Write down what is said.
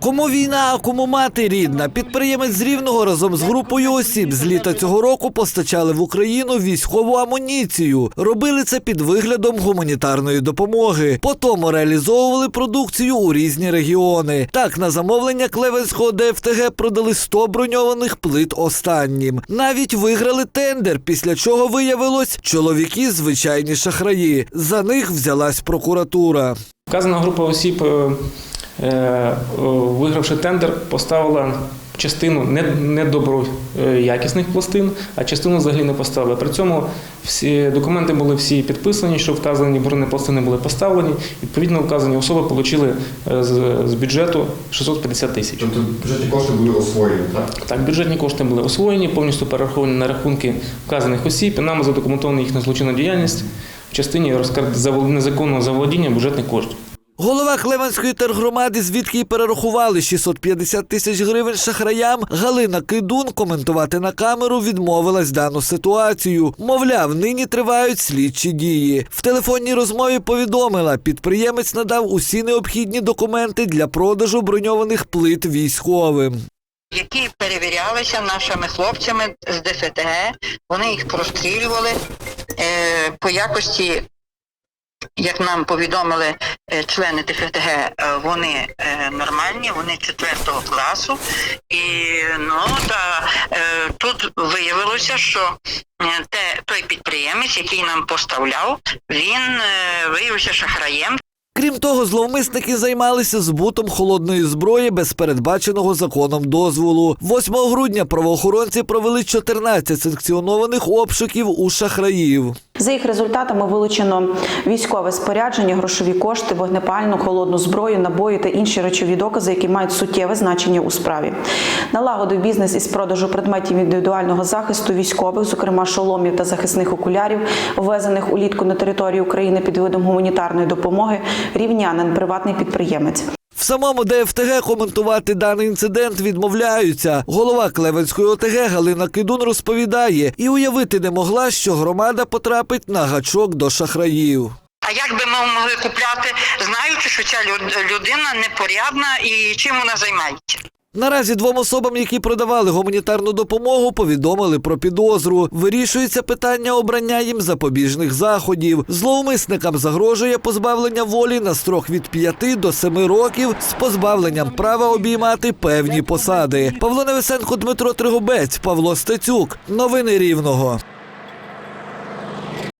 Кому війна, а кому мати рідна. Підприємець з Рівного разом з групою осіб з літа цього року постачали в Україну військову амуніцію. Робили це під виглядом гуманітарної допомоги. Потім реалізовували продукцію у різні регіони. Так, на замовлення Клевенського ДФТГ продали 100 броньованих плит останнім. Навіть виграли тендер, після чого виявилось чоловіки звичайні шахраї. За них взялась прокуратура. Вказана група осіб, е, вигравши тендер, поставила частину недоброякісних пластин, а частину взагалі не поставила. При цьому всі документи були всі підписані, що вказані бронепластини були поставлені. Відповідно, вказані особи отримали з, з бюджету 650 тисяч. Тобто бюджетні кошти були освоєні, так? Так, бюджетні кошти були освоєні, повністю перераховані на рахунки вказаних осіб, і нами задокументована їхня злочинна діяльність в частині незаконного заволодіння бюджетних коштів. Голова Клевенської тергромади, звідки й перерахували 650 тисяч гривень шахраям, Галина Кидун коментувати на камеру відмовилась дану ситуацію. Мовляв, нині тривають слідчі дії. В телефонній розмові повідомила, підприємець надав усі необхідні документи для продажу броньованих плит військовим. які перевірялися нашими хлопцями з ДФТГ. Вони їх прострілювали е, по якості. Як нам повідомили е, члени ДФТГ, е, вони е, нормальні, вони четвертого класу. І ну та тут виявилося, що те, той підприємець, який нам поставляв, він виявився шахраєм. Крім того, зловмисники займалися збутом холодної зброї без передбаченого законом дозволу. 8 грудня правоохоронці провели 14 санкціонованих обшуків у шахраїв. За їх результатами вилучено військове спорядження, грошові кошти, вогнепальну, холодну зброю, набої та інші речові докази, які мають суттєве значення у справі. Налагодив бізнес із продажу предметів індивідуального захисту військових, зокрема шоломів та захисних окулярів, ввезених улітку на територію України під видом гуманітарної допомоги, рівнянин, приватний підприємець. В самому ДФТГ коментувати даний інцидент відмовляються. Голова Клевенської ОТГ Галина Кидун розповідає і уявити не могла, що громада потрапить на гачок до шахраїв. А як би ми могли купляти, знаючи, що ця люд- людина непорядна і чим вона займається? Наразі двом особам, які продавали гуманітарну допомогу, повідомили про підозру. Вирішується питання обрання їм запобіжних заходів. Зловмисникам загрожує позбавлення волі на строк від 5 до 7 років з позбавленням права обіймати певні посади. Павло Невесенко, Дмитро Тригобець, Павло Стецюк. Новини Рівного.